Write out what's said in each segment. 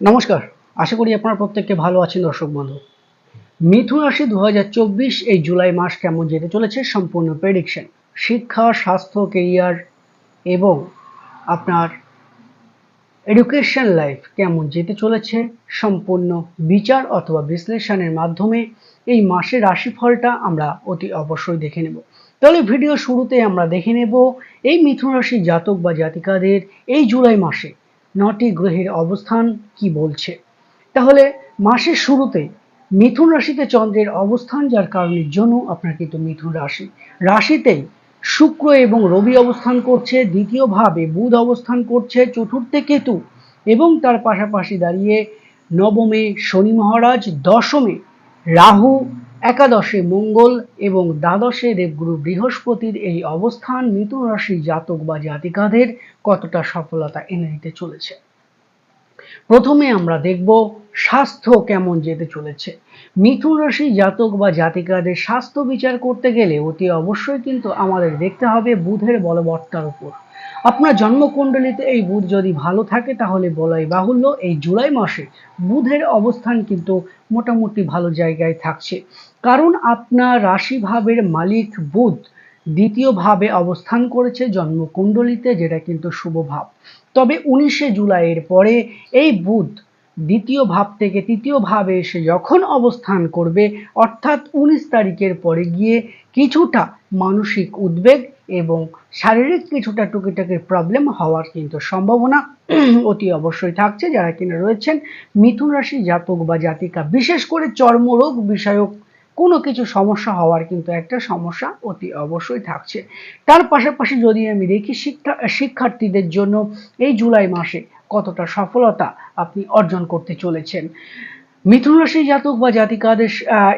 নমস্কার। আশা করি আপনারা প্রত্যেককে ভালো আছেন, দর্শক বন্ধু। মিথুন রাশি দু হাজার চব্বিশ এই জুলাই মাস কেমন যেতে চলেছে সম্পূর্ণ প্রেডিকশন শিক্ষা, স্বাস্থ্য কেরিয়ার এবং আপনার এডুকেশন লাইফ কেমন যেতে চলেছে সম্পূর্ণ বিচার অথবা বিশ্লেষণের মাধ্যমে এই মাসের রাশিফলটা আমরা অতি অবশ্যই দেখে নেব। তাহলে ভিডিও শুরুতে আমরা দেখে নেব, এই মিথুন রাশি জাতক বা জাতিকাদের এই জুলাই মাসে নটি গ্রহের অবস্থান কি বলছে? তাহলে মাসের শুরুতে মিথুন রাশিতে চন্দ্রের অবস্থান, যার কারণের জন্য আপনার কিন্তু মিথুন রাশি। রাশিতেই শুক্র এবং রবি অবস্থান করছে, দ্বিতীয় ভাবে বুধ অবস্থান করছে, চতুর্থে কেতু এবং তার পাশাপাশি দাঁড়িয়ে নবমে শনি মহারাজ, দশমে রাহু একাদশে মঙ্গল এবং দ্বাদশে দেবগুরু বৃহস্পতির এই অবস্থান মিথুন রাশি জাতক বা জাতিকাদের কতটা সফলতা এনে দিতে চলেছে? প্রথমে আমরা দেখব স্বাস্থ্য কেমন যেতে চলেছে। মিথুন রাশি জাতক বা জাতিকাদের স্বাস্থ্য বিচার করতে গেলে অতি অবশ্যই কিন্তু আমাদের দেখতে হবে বুধের বলবত্তার উপর। আপনার জন্মকুণ্ডলিতে এই বুধ যদি ভালো থাকে, তাহলে বলাই বাহুল্য এই জুলাই মাসে বুধের অবস্থান কিন্তু মোটামুটি ভালো জায়গায় থাকছে। কারণ আপনার রাশিভাবের মালিক বুধ দ্বিতীয় ভাবে অবস্থান করেছে জন্মকুণ্ডলিতে, যেটা কিন্তু শুভ ভাব। তবে উনিশে জুলাইয়ের পরে এই বুধ দ্বিতীয় ভাব থেকে তৃতীয় ভাবে এসে যখন অবস্থান করবে, অর্থাৎ উনিশ তারিখের পরে গিয়ে কিছুটা মানসিক উদ্বেগ এবং শারীরিক কিছুটা টুকিটাকি প্রবলেম হওয়ার কিন্তু সম্ভাবনা অতি অবশ্যই থাকছে। যারা কিনা রয়েছেন, মিথুন রাশি জাতক বা জাতিকা, বিশেষ করে চর্মরোগ বিষয়ক কোনো কিছু সমস্যা হওয়ার কিন্তু একটা সমস্যা অতি অবশ্যই থাকছে। তার পাশাপাশি যদি আমি দেখি শিক্ষা, শিক্ষার্থীদের জন্য এই জুলাই মাসে কতটা সফলতা আপনি অর্জন করতে চলেছেন। মিথুন জাতক বা জাতিকাদের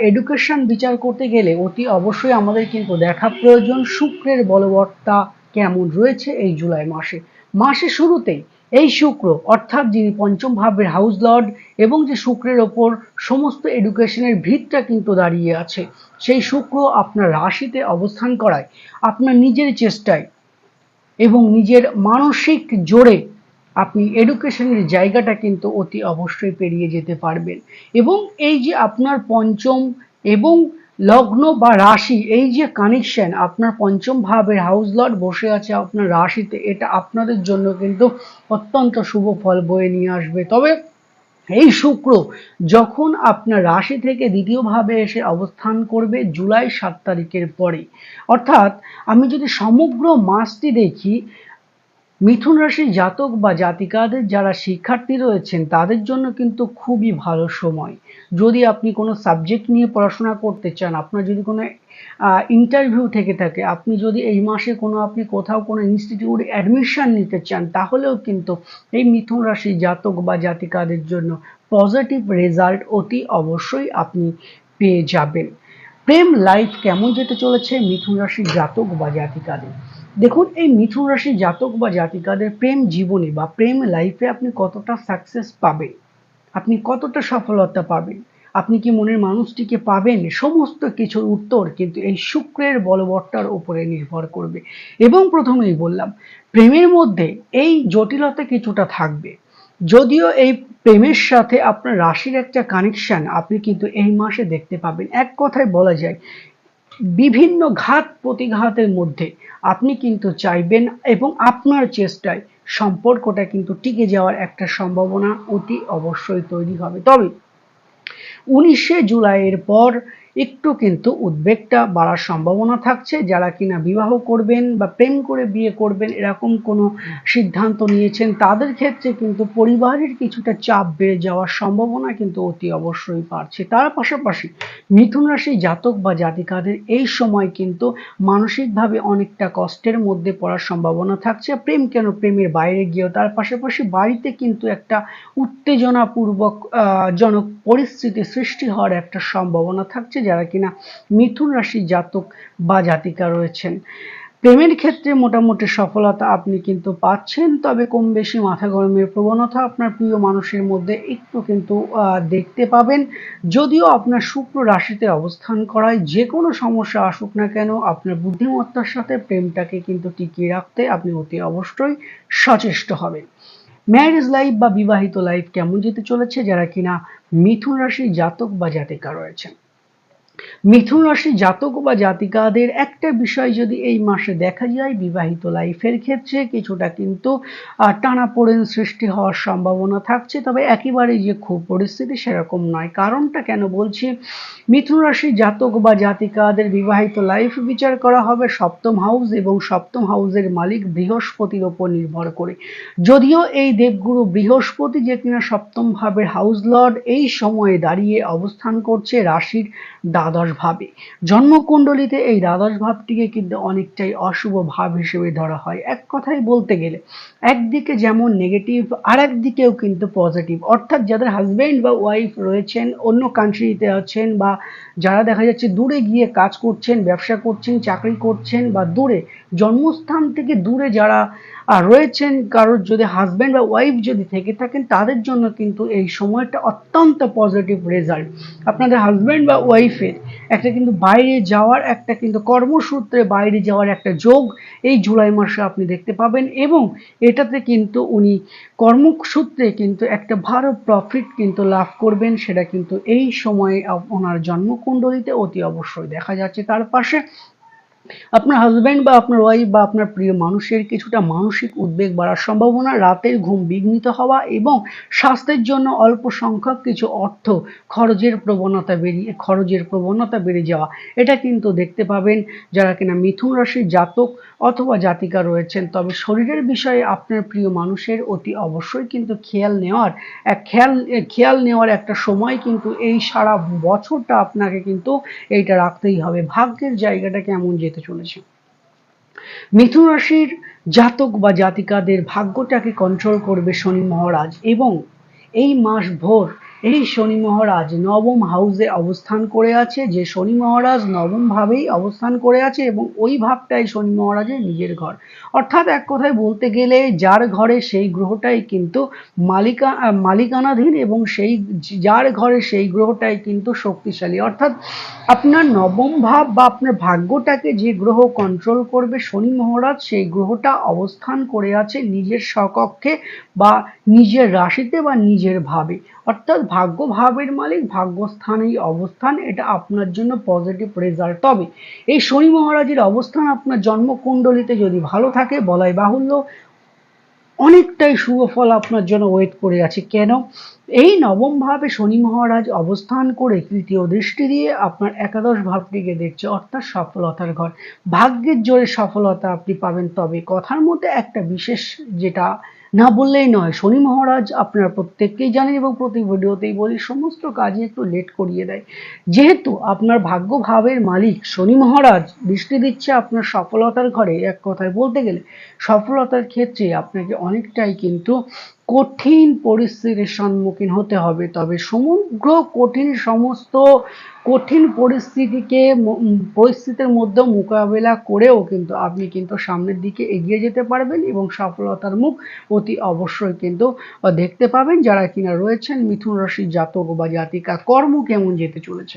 এডুকেশন বিচার করতে গেলে অতি অবশ্যই আমাদের কিন্তু দেখা প্রয়োজন শুক্রের বলবত্তা কেমন রয়েছে এই জুলাই মাসে। মাসে শুরুতেই এই শুক্র, অর্থাৎ যিনি পঞ্চম ভাবের হাউস লর্ড এবং যে শুক্রের ওপর সমস্ত এডুকেশনের ভিতটা কিন্তু দাঁড়িয়ে আছে, সেই শুক্র আপনার রাশিতে অবস্থান করায়, আপনার নিজের চেষ্টায় এবং নিজের মানসিক জোরে আপনি এডুকেশনের জায়গাটা কিন্তু অতি অবশ্যই পেরিয়ে যেতে পারবেন। এবং এই যে আপনার পঞ্চম এবং লগ্ন বা রাশি, এই যে কানেকশন আপনার পঞ্চম ভাবের হাউস লর্ড বসে আছে আপনার রাশিতে, এটা আপনাদের জন্য কিন্তু অত্যন্ত শুভ ফল বয়ে নিয়ে আসবে। তবে এই শুক্র যখন আপনার রাশি থেকে দ্বিতীয়ভাবে এসে অবস্থান করবে জুলাই সাত তারিখের পরে। অর্থাৎ আমি যদি সমগ্র মাসটি দেখি মিথুন রাশির জাতক বা জাতিকাদের যারা শিক্ষার্থী রয়েছেন, তাদের জন্য কিন্তু খুবই ভালো সময়। যদি আপনি কোনো সাবজেক্ট নিয়ে পড়াশোনা করতে চান, আপনার যদি কোনো ইন্টারভিউ থেকে থাকে, আপনি যদি এই মাসে কোনো, আপনি কোথাও কোনো ইনস্টিটিউটে অ্যাডমিশন নিতে চান, তাহলেও কিন্তু এই মিথুন রাশি জাতক বা জাতিকাদের জন্য পজিটিভ রেজাল্ট অতি অবশ্যই আপনি পেয়ে যাবেন। প্রেম লাইফ কেমন যেতে চলেছে মিথুন রাশি জাতক বা জাতিকাদের? দেখুন, এই মিথুন রাশি জাতক বা জাতিকাদের প্রেম জীবনে বা প্রেম লাইফে আপনি কতটা সাকসেস পাবেন? আপনি কতটা সফলতা পাবেন? আপনি কি মনের মানুষটিকে পাবেন? সমস্ত কিছুর উত্তর কিন্তু এই শুক্রের বলবট্টার উপরে নির্ভর করবে। এবং প্রথমেই বললাম, প্রেমের মধ্যে এই জটিলতা কিছুটা থাকবে। যদিও এই প্রেমের সাথে আপনার রাশির একটা কানেকশন আপনি কিন্তু এই মাসে দেখতে পাবেন। এক কথায় বলা যায় বিভিন্ন ঘাত প্রতিঘাতের মধ্যে আপনি কিন্তু চাইবেন এবং আপনার চেষ্টায় সম্পর্কটা কিন্তু টিকে যাওয়ার একটা সম্ভাবনা অতি অবশ্যই তৈরি হবে। তবে উনিশে জুলাইয়ের পর একটু কিন্তু উদ্বেগটা বাড়ার সম্ভাবনা থাকছে। যারা কিনা বিবাহ করবেন বা প্রেম করে বিয়ে করবেন, এরকম কোনো সিদ্ধান্ত নিয়েছেন, তাদের ক্ষেত্রে কিন্তু পরিবারের কিছুটা চাপ বেড়ে যাওয়ার সম্ভাবনা কিন্তু অতি অবশ্যই বাড়ছে। তার পাশাপাশি মিথুন রাশি জাতক বা জাতিকাদের এই সময় কিন্তু মানসিকভাবে অনেকটা কষ্টের মধ্যে পড়ার সম্ভাবনা থাকছে। প্রেম কেন প্রেমের বাইরে গিয়েও, তার পাশাপাশি বাড়িতে কিন্তু একটা উত্তেজনাপূর্বক জনক পরিস্থিতি সৃষ্টি হওয়ার একটা সম্ভাবনা থাকছে। যারা কিনা মিথুন রাশি জাতক বা জাতিকা রয়েছেন। প্রেমের ক্ষেত্রে মোটামুটি সফলতা আপনি কিন্তু পাচ্ছেন, তবে কম বেশি মাথা গরমের প্রবণতা আপনার প্রিয় মানুষের মধ্যে একটু কিন্তু দেখতে পাবেন। যদিও আপনার শুক্র রাশিতে অবস্থান করায় যে কোনো সমস্যা আসুক না কেন, আপনার বুদ্ধিমত্তার সাথে প্রেমটাকে কিন্তু টিকিয়ে রাখতে আপনি অতি অবশ্যই সচেষ্ট হবেন। ম্যারেজ লাইফ বা বিবাহিত লাইফ কেমন যেতে চলেছে, যারা কিনা মিথুন রাশি জাতক বা জাতিকা রয়েছেন। মিথুন রাশি জাতক বা জাতিকাদের একটা বিষয় যদি এই মাসে দেখা যায়, বিবাহিত লাইফের ক্ষেত্রে কিছুটা কিন্তু টানাপোড়েন সৃষ্টি হওয়ার সম্ভাবনা থাকছে। তবে একেবারেই যে খুব পরিস্থিতি সেরকম নয়। কারণটা কেন বলছি? মিথুন রাশি জাতক বা জাতিকাদের বিবাহিত লাইফ বিচার করা হবে সপ্তম হাউস এবং সপ্তম হাউসের মালিক বৃহস্পতির ওপর নির্ভর করে। যদিও এই দেবগুরু বৃহস্পতি যে কিনা সপ্তম ভাবের হাউস লর্ড এই সময়ে দাঁড়িয়ে অবস্থান করছে রাশির দ্বাদশ ভাবে জন্মকুণ্ডলিতে এই দ্বাদশ ভাবটিকে কিন্তু অনেকটাই অশুভ ভাব হিসেবে ধরা হয়। এক কথায় বলতে গেলে, একদিকে যেমন নেগেটিভ আর একদিকেও কিন্তু পজিটিভ অর্থাৎ যাদের হাজব্যান্ড বা ওয়াইফ রয়েছেন, অন্য কান্ট্রিতে আছেন বা যারা দেখা যাচ্ছে দূরে গিয়ে কাজ করছেন, ব্যবসা করছেন, চাকরি করছেন বা দূরে, জন্মস্থান থেকে দূরে যারা রয়েছেন কারোর যদি হাজব্যান্ড বা ওয়াইফ যদি থেকে থাকেন, তাদের জন্য কিন্তু এই সময়টা অত্যন্ত পজিটিভ রেজাল্ট আপনাদের হাজব্যান্ড বা ওয়াইফের একটা কিন্তু বাইরে যাওয়ার একটা কিন্তু কর্মসূত্রে বাইরে যাওয়ার একটা যোগ এই জুলাই মাসে আপনি দেখতে পাবেন এবং এটাতে কিন্তু উনি কর্মসূত্রে কিন্তু একটা ভালো প্রফিট কিন্তু লাভ করবেন, সেটা কিন্তু এই সময়ে ওনার জন্মকুণ্ডলিতে অতি অবশ্যই দেখা যাচ্ছে। তার পাশে আপনার হাজব্যান্ড বা আপনার ওয়াইফ বা আপনার প্রিয় মানুষের কিছুটা মানসিক উদ্বেগ বাড়ার সম্ভাবনা, রাতের ঘুম বিঘ্নিত হওয়া এবং স্বাস্থ্যের জন্য অল্প সংখ্যক কিছু অর্থ খরচের প্রবণতা বেরিয়ে, খরচের প্রবণতা বেড়ে যাওয়া। এটা কিন্তু দেখতে পাবেন যারা কিনা মিথুন রাশির জাতক অথবা জাতিকা রয়েছেন। তবে শরীরের বিষয়ে আপনার প্রিয় মানুষের অতি অবশ্যই কিন্তু খেয়াল নেওয়ার এক খেয়াল খেয়াল নেওয়ার একটা সময় কিন্তু এই সারা বছরটা আপনাকে কিন্তু এইটা রাখতেই হবে। ভাগ্যের জায়গাটা কেমন যেতে চলেছে। মিথুন রাশির জাতক বা জাতিকাদের ভাগ্যটাকে কন্ট্রোল করবে শনি মহারাজ এবং এই মাস ভোর এই শনি মহারাজ নবম হাউসে অবস্থান করে আছে। যে শনি মহারাজ নবম ভাবেই অবস্থান করে আছে এবং ওই ভাবটাই শনি মহারাজের নিজের ঘর। অর্থাৎ এক কথায় বলতে গেলে যার ঘরে সেই গ্রহটাই কিন্তু মালিকা, মালিকানাধীন এবং সেই, যার ঘরে সেই গ্রহটাই কিন্তু শক্তিশালী। অর্থাৎ আপনার নবম ভাব বা আপনার ভাগ্যটাকে যে গ্রহ কন্ট্রোল করবে শনি মহারাজ, সেই গ্রহটা অবস্থান করে আছে নিজের স্বকক্ষে বা নিজের রাশিতে বা নিজের ভাবে। অর্থাৎ ভাগ্য ভাবের মালিক ভাগ্যস্থানেই অবস্থান, এটা আপনার জন্য পজিটিভ রেজাল্ট তবে এই শনি মহারাজের অবস্থান আপনার জন্মকুণ্ডলিতে যদি ভালো থাকে, বলাই বাহুল্য, অনেকটাই শুভ ফল আপনার জন্য ওয়েট করে আছে। কেন? এই নবম ভাবে শনি মহারাজ অবস্থান করে তৃতীয় দৃষ্টি দিয়ে আপনার একাদশ ভাবটিকে দেখছে, অর্থাৎ সফলতার ঘর। ভাগ্যের জোরে সফলতা আপনি পাবেন। তবে কথার মধ্যে একটা বিশেষ যেটা না বললেই নয়, শনি মহারাজ আপনার প্রত্যেককেই জানেন এবং প্রতি ভিডিওতেই বলি, সমস্ত কাজই একটু লেট করিয়ে দেয়। যেহেতু আপনার ভাগ্য ভাবের মালিক শনি মহারাজ দৃষ্টি দিচ্ছে আপনার সফলতার ঘরে, এক কথায় বলতে গেলে সফলতার ক্ষেত্রে আপনাকে অনেকটাই কিন্তু কঠিন পরিস্থিতির সম্মুখীন হতে হবে। তবে সমগ্র কঠিন সমস্ত কঠিন পরিস্থিতিকে পরিস্থিতির মধ্যে মোকাবেলা করেও কিন্তু আপনি কিন্তু সামনের দিকে এগিয়ে যেতে পারবেন এবং সফলতার মুখ অতি অবশ্যই কিন্তু দেখতে পাবেন। যারা কিনা রয়েছেন, মিথুন রাশির জাতক বা জাতিকা, কর্ম কেমন যেতে চলেছে?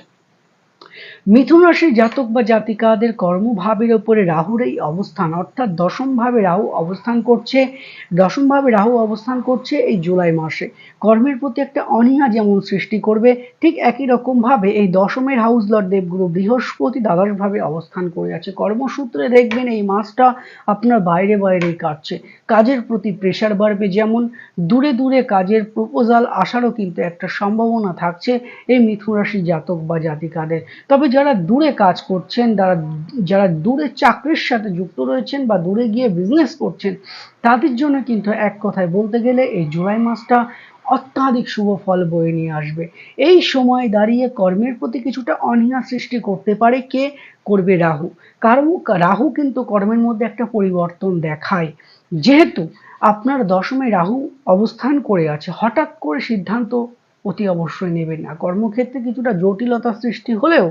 মিথুন রাশির জাতক বা জাতিকাদের কর্মভাবের ওপরে রাহুর এই অবস্থান, অর্থাৎ দশম ভাবে রাহু অবস্থান করছে, দশম ভাবে রাহু অবস্থান করছে এই জুলাই মাসে। কর্মের প্রতি একটা অনীহা যেমন সৃষ্টি করবে, ঠিক একই রকম ভাবে এই দশমের হাউস লর্ড দেবগুরু বৃহস্পতি দ্বাদশ ভাবে অবস্থান করে আছে। কর্মসূত্রে দেখবেন এই মাসটা আপনার বাইরে বাইরেই কাটছে। কাজের প্রতি প্রেশার বাড়বে যেমন, দূরে দূরে কাজের প্রপোজাল আসারও কিন্তু একটা সম্ভাবনা থাকছে এই মিথুন রাশি জাতক বা জাতিকাদের। তবে যারা দূরে কাজ করছেন, যারা যারা দূরে চাকরির সাথে যুক্ত রয়েছেন বা দূরে গিয়ে বিজনেস করছেন, তাদের জন্য কিন্তু এক কথায় বলতে গেলে এই জুলাই মাসটা অত্যাধিক শুভ ফল বয়ে নিয়ে আসবে। এই সময় দাঁড়িয়ে কর্মের প্রতি কিছুটা অনীহা সৃষ্টি করতে পারে কে? করবে রাহু। কারণ রাহু কিন্তু কর্মের মধ্যে একটা পরিবর্তন দেখায়। যেহেতু আপনার দশমে রাহু অবস্থান করে আছে, হঠাৎ করে সিদ্ধান্ত অতি অবশ্যই নেবেন না। কর্মক্ষেত্রে কিছুটা জটিলতা সৃষ্টি হলেও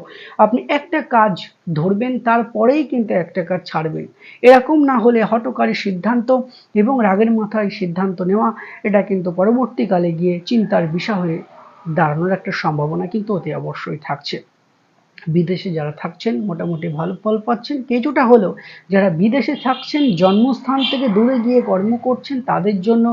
আপনি একটা কাজ ধরবেন, তারপরেই কিন্তু একটা কাজ ছাড়বেন। এরকম না হলে হটকারী সিদ্ধান্ত এবং রাগের মাথায় সিদ্ধান্ত নেওয়া, এটা কিন্তু পরবর্তীকালে গিয়ে চিন্তার বিষয় হয়ে দাঁড়ানোর একটা সম্ভাবনা কিন্তু অতি অবশ্যই থাকছে। বিদেশে যারা থাকছেন, মোটামুটি ভালো ফল পাচ্ছেন, কিছুটা হলেও যারা বিদেশে থাকছেন, জন্মস্থান থেকে দূরে গিয়ে কর্ম করছেন, তাদের জন্য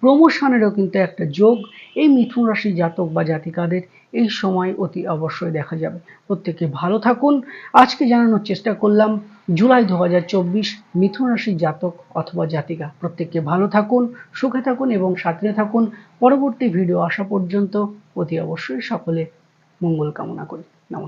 প্রমোশনেরও কিন্তু একটা যোগ। এই মিথুন রাশি জাতক বা জাতিকাদের এই সময় অতি অবশ্যই দেখা যাবে। প্রত্যেকে ভালো থাকুন। আজকে জানানোর চেষ্টা করলাম, জুলাই দু হাজার চব্বিশ, মিথুন রাশি জাতক অথবা জাতিকা। প্রত্যেককে ভালো থাকুন, সুখে থাকুন এবং সাথে থাকুন। পরবর্তী ভিডিও আসা পর্যন্ত অতি অবশ্যই সকলে মঙ্গল কামনা করি। নমস্কার।